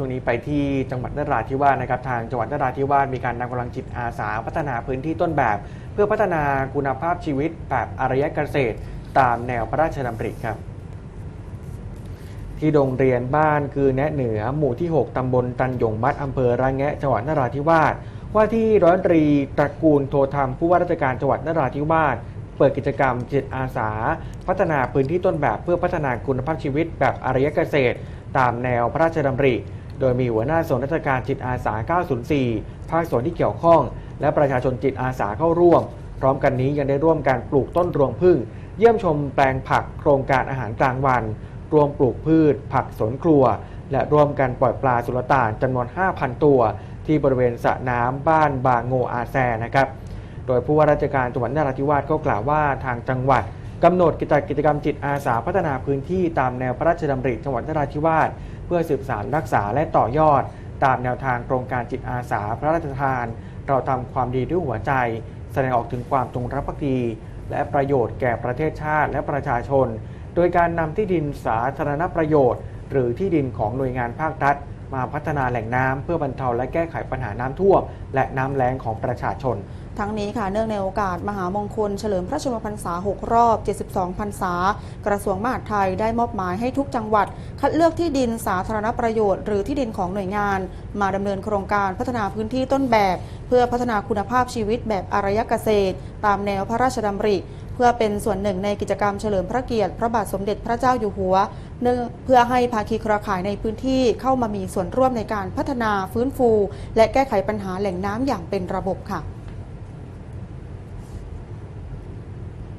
ช่วงนี้ไปที่จังหวัดนราธิวาสนะครับทางจังหวัดนราธิวาสมีการนำกำลังจิตอาสาพัฒนาพื้นที่ต้นแบบ เพื่อพัฒนาคุณภาพชีวิตแบบอารยเกษตร ตามแนวพระราชดำริครับ ที่โรงเรียนบ้านคือแนะเหนือหมู่ที่ 6 ตำบลตันยงมัดอำเภอระแงะจังหวัดนราธิวาสว่าที่ร้อยตรีตระกูลโทธรรมผู้ว่าราชการจังหวัดนราธิวาสเปิดกิจกรรมจิตอาสา พัฒนาพื้นที่ต้นแบบเพื่อพัฒนาคุณภาพชีวิตแบบอารยเกษตร ตามแนวพระราชดำริ โดยมีหัวหน้าส่วนราชการจิตอาสา 904 ภาคส่วนที่เกี่ยวข้อง และประชาชนจิตอาสาเข้าร่วม พร้อมกันนี้ยังได้ร่วมการปลูกต้นรวงพึ่ง เยี่ยมชมแปลงผักโครงการอาหารกลางวัน รวมปลูกพืช ผักสวนครัว และร่วมกันปล่อยปลาสุลต่านจำนวน 5,000 ตัว ที่บริเวณสระน้ำบ้านบางโงอาแซนะครับ โดยผู้ว่าราชการจังหวัดนราธิวาสก็กล่าวว่าทางจังหวัด กำหนดกิจกิจกรรมจิตอาสาพัฒนาพื้นที่ตามแนวพระราชดำริจังหวัดนราธิวาสเพื่อสืบสานรักษาและต่อยอด ตามแนวทางโครงการจิตอาสาพระราชทาน เราทำความดีด้วยหัวใจ แสดงออกถึงความจงรักภักดีและประโยชน์แก่ประเทศชาติและประชาชน โดยการนำที่ดินสาธารณประโยชน์ หรือที่ดินของหน่วยงานภาครัฐ มาพัฒนาแหล่งน้ำเพื่อบรรเทาและแก้ไขปัญหาน้ำท่วมและน้ำแล้งของประชาชน ทั้งนี้ค่ะเนื่องในโอกาสมหามงคลเฉลิมพระชนมพรรษา 6 รอบ 72 พรรษา กระทรวงมหาดไทยได้มอบหมายให้ทุกจังหวัด คัดเลือกที่ดินสาธารณประโยชน์ หรือที่ดินของหน่วยงาน มาดำเนินโครงการพัฒนาพื้นที่ต้นแบบ เพื่อพัฒนาคุณภาพชีวิตแบบอารยเกษตร ตามแนวพระราชดำริเพื่อเป็นส่วนหนึ่งในกิจกรรมเฉลิมพระเกียรติพระบาทสมเด็จพระเจ้าอยู่หัวเนื่องเพื่อให้ภาคีเครือข่ายในพื้นที่เข้ามามีส่วนร่วมในการพัฒนาฟื้นฟู และแก้ไขปัญหาแหล่งน้ำอย่างเป็นระบบค่ะ